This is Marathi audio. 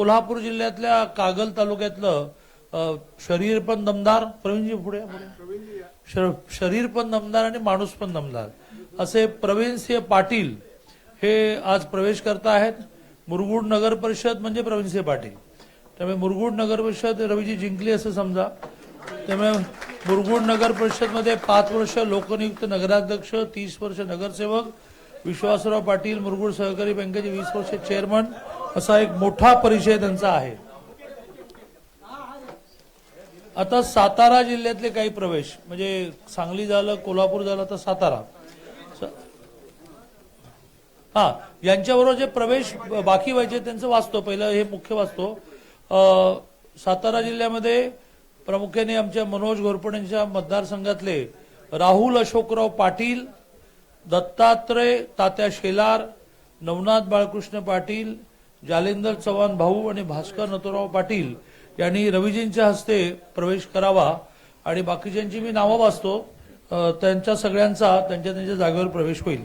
कोल्हापूर जिल्ह्यातल्या कागल तालुक्यातलं शरीर पण दमदार. प्रवीणजी पुढे पुढे श- शरीर पण दमदार आणि माणूस पण दमदार. असे प्रवीण सिंह पाटील हे आज प्रवेश करता आहेत. मुरगुड नगर परिषद म्हणजे प्रवीण सिंह पाटील. त्यामुळे मुरगुड नगर परिषद रवीजी जिंकली असं समजा. त्यामुळे मुरगुड नगर परिषदमध्ये पाच वर्ष लोकनियुक्त नगराध्यक्ष तीस वर्ष नगरसेवक विश्वासराव पाटील मुरगुड सहकारी बँकेचे वीस वर्ष चेअरमन असा एक मोठा परिचय त्यांचा आहे. आता सातारा जिल्ह्यातले काही प्रवेश म्हणजे सांगली झालं कोल्हापूर झालं तर सातारा. हा यांच्याबरोबर जे प्रवेश बाकी व्हायचे त्यांचं वाचतो. पहिलं हे मुख्य वाचतो. सातारा जिल्ह्यामध्ये प्रामुख्याने आमच्या मनोज घोरपडेंच्या मतदारसंघातले राहुल अशोकराव पाटील दत्तात्रय तात्या शेलार नवनाथ बाळकृष्ण पाटील जालिंदर चव्हाण भाऊ आणि भास्कर नथुराव पाटील यांनी रविजींच्या हस्ते प्रवेश करावा आणि बाकीच्यांची मी नावं वाचतो त्यांच्या सगळ्यांचा त्यांच्या त्यांच्या जागेवर प्रवेश होईल